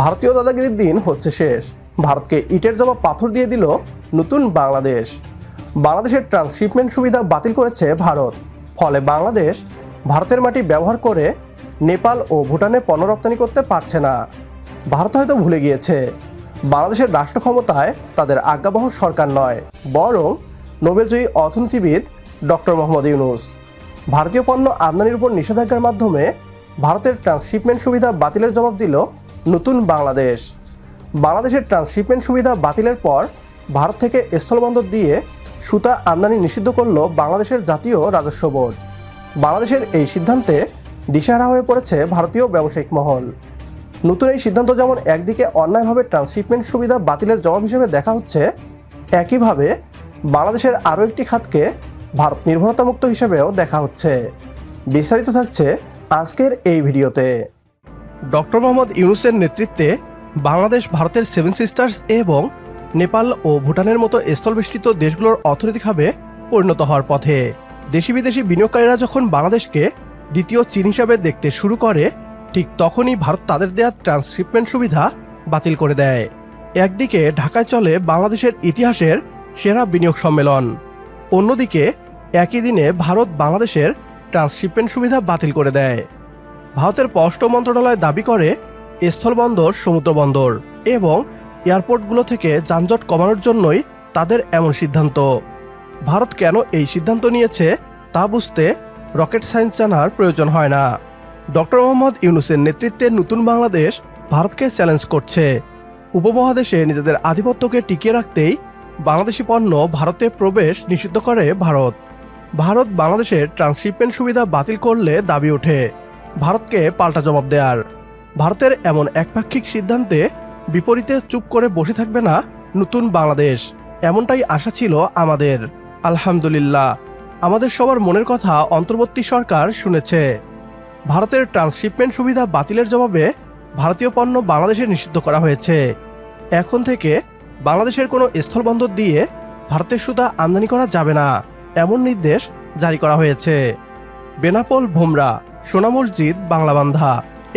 ভারতীয় দাদাগিরির দিন হচ্ছে শেষ। ভারতকে ইটের জবাব পাথর দিয়ে দিল নতুন বাংলাদেশ। বাংলাদেশের ট্রান্সশিপমেন্ট সুবিধা বাতিল করেছে ভারত। ফলে বাংলাদেশ ভারতের মাটি ব্যবহার করে নেপাল ও ভুটানে পণ্য রপ্তানি করতে পারছে না। ভারত হয়তো ভুলে গিয়েছে। বাংলাদেশের রাষ্ট্র ক্ষমতায় তাদের আজ্ঞাবহ সরকার নয়, বরং নোবেলজয়ী অর্থনীতিবিদ ডক্টর মোহাম্মদ ইউনুস। ভারতীয় পণ্য আমদানির উপর নিষেধাজ্ঞার মাধ্যমে ভারতের ট্রান্সশিপমেন্ট সুবিধা বাতিলের জবাব দিল নতুন বাংলাদেশ। বাংলাদেশের ট্রান্সশিপমেন্ট সুবিধা বাতিলের পর ভারত থেকে স্থলবন্দর দিয়ে সুতা আমদানি নিষিদ্ধ করল বাংলাদেশের জাতীয় রাজস্ব বোর্ড। বাংলাদেশের এই সিদ্ধান্তে দিশাহারা হয়ে পড়েছে ভারতীয় ব্যবসায়িক মহল। নতুন এই সিদ্ধান্ত যেমন একদিকে অন্যায়ভাবে ট্রান্সশিপমেন্ট সুবিধা বাতিলের জবাব হিসেবে দেখা হচ্ছে, একইভাবে বাংলাদেশের আরও একটি খাতকে ভারত নির্ভরতামুক্ত হিসেবেও দেখা হচ্ছে। বিস্তারিত থাকছে আজকের এই ভিডিওতে। ডক্টর মোহাম্মদ ইউনুসের নেতৃত্বে বাংলাদেশ, ভারতের সেভেন সিস্টার্স এবং নেপাল ও ভুটানের মতো স্থলবেষ্টিত দেশগুলোর অর্থনৈতিক হাবে পরিণত হওয়ার পথে। দেশি বিদেশি বিনিয়োগকারীরা যখন বাংলাদেশকে দ্বিতীয় চীন হিসাবে দেখতে শুরু করে, ঠিক তখনই ভারত তাদের দেয়া ট্রান্সশিপমেন্ট সুবিধা বাতিল করে দেয়। একদিকে ঢাকায় চলে বাংলাদেশের ইতিহাসের সেরা বিনিয়োগ সম্মেলন। অন্যদিকে একই দিনে ভারত বাংলাদেশের ট্রান্সশিপমেন্ট সুবিধা বাতিল করে দেয়। ভারতের পররাষ্ট্র মন্ত্রণালয় দাবি করে, স্থলবন্দর সমুদ্র বন্দর এবং এয়ারপোর্টগুলো থেকে যানজট কমানোর জন্যই তাদের এমন সিদ্ধান্ত। ভারত কেন এই সিদ্ধান্ত নিয়েছে তা বুঝতে রকেট সায়েন্স জানার প্রয়োজন হয় না। ডক্টর মোহাম্মদ ইউনুসের নেতৃত্বে নতুন বাংলাদেশ ভারতকে চ্যালেঞ্জ করছে। উপমহাদেশে নিজেদের আধিপত্যকে টিকিয়ে রাখতেই বাংলাদেশি পণ্য ভারতে প্রবেশ নিষিদ্ধ করে ভারত। ভারত বাংলাদেশের ট্রান্সশিপমেন্ট সুবিধা বাতিল করলে দাবি ওঠে। ভারতকে পাল্টা জবাব দেয়ার। ভারতের এমন একপাক্ষিক সিদ্ধান্তে বিপরীতে চুপ করে বসে থাকবে না নতুন বাংলাদেশ। এমনটাই আশা ছিল আমাদের। আলহামদুলিল্লাহ। আমাদের সবার মনের কথা অন্তর্বর্তী সরকার শুনেছে। ভারতের ট্রান্সশিপমেন্ট সুবিধা বাতিলের জবাবে ভারতীয় পণ্য বাংলাদেশে নিষিদ্ধ করা হয়েছে। এখন থেকে বাংলাদেশের কোনো স্থলবন্দর দিয়ে ভারতের সুতা আমদানি করা যাবে না, এমন নির্দেশ জারি করা হয়েছে। বেনাপোল, ভোমরা সোনা মসজিদ বাংলাবান্ধা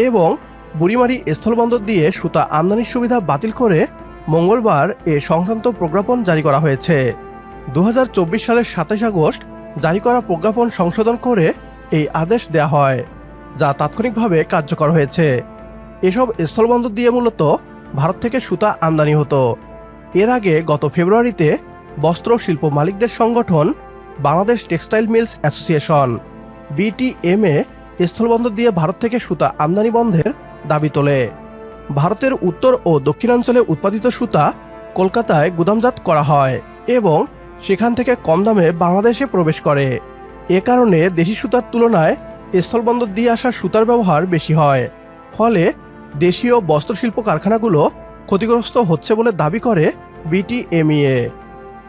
এবং বুড়িমারি স্থলবন্দর দিয়ে সুতা আমদানির সুবিধা বাতিল করে মঙ্গলবার এ সংক্রান্ত প্রজ্ঞাপন জারি করা হয়েছে। দু হাজার চব্বিশ সালের সাতাশ আগস্ট জারি করা প্রজ্ঞাপন সংশোধন করে এই আদেশ দেয়া হয়, যা তাৎক্ষণিকভাবে কার্যকর হয়েছে। এসব স্থলবন্দর দিয়ে মূলত ভারত থেকে সুতা আমদানি হতো। এর আগে গত ফেব্রুয়ারিতে বস্ত্র শিল্প মালিকদের সংগঠন Bangladesh textile mills association, BTMA স্থলবন্দর দিয়ে ভারত থেকে সুতা আমদানি বন্ধের দাবি তোলে। ভারতের উত্তর ও দক্ষিণাঞ্চলে উৎপাদিত সুতা কলকাতায় গুদামজাত করা হয় এবং সেখান থেকে কম দামে বাংলাদেশে প্রবেশ করে। এ কারণে দেশি সুতার তুলনায় স্থলবন্দর দিয়ে আসা সুতার ব্যবহার বেশি হয়। ফলে দেশীয় বস্ত্রশিল্প কারখানাগুলো ক্ষতিগ্রস্ত হচ্ছে বলে দাবি করে বিটিএমইএ,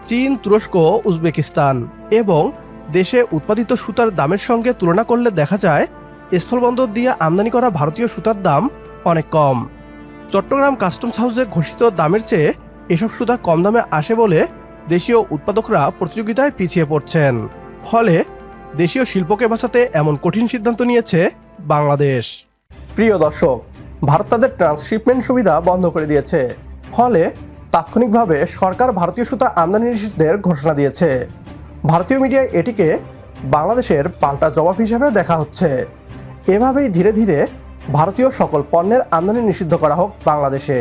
চীন, তুরস্ক, উজবেকিস্তান এবং দেশে উৎপাদিত সুতার দামের সঙ্গে তুলনা করলে দেখা যায়, স্থলবন্দর দিয়ে আমদানি করা ভারতীয় সুতার দাম অনেক কম। চট্টগ্রাম কাস্টমস হাউসে ঘোষিত দামের চেয়ে এসব সুতা কম দামে আসে বলে দেশীয় উৎপাদকরা প্রতিযোগিতায় পিছিয়ে পড়ছেন। ফলে দেশীয় শিল্পকে বাঁচাতে এমন কঠিন সিদ্ধান্ত নিয়েছে বাংলাদেশ। প্রিয় দর্শক, ভারত তাদের ট্রান্সশিপমেন্ট সুবিধা বন্ধ করে দিয়েছে। ফলে তাৎক্ষণিকভাবে সরকার ভারতীয় সুতা আমদানি নিষিদ্ধের ঘোষণা দিয়েছে। ভারতীয় মিডিয়ায় এটিকে বাংলাদেশের পাল্টা জবাব হিসেবে দেখা হচ্ছে। এভাবেই ধীরে ধীরে ভারতীয় সকল পণ্যের আমদানি নিষিদ্ধ করা হোক বাংলাদেশে।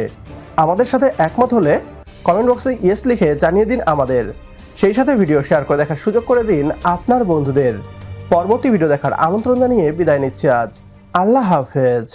আমাদের সাথে একমত হলে কমেন্ট বক্সে ইয়েস লিখে জানিয়ে দিন আমাদের। সেই সাথে ভিডিও শেয়ার করে দেখার সুযোগ করে দিন আপনার বন্ধুদের। পরবর্তী ভিডিও দেখার আমন্ত্রণ জানিয়ে বিদায় নিচ্ছি আজ। আল্লাহ হাফেজ।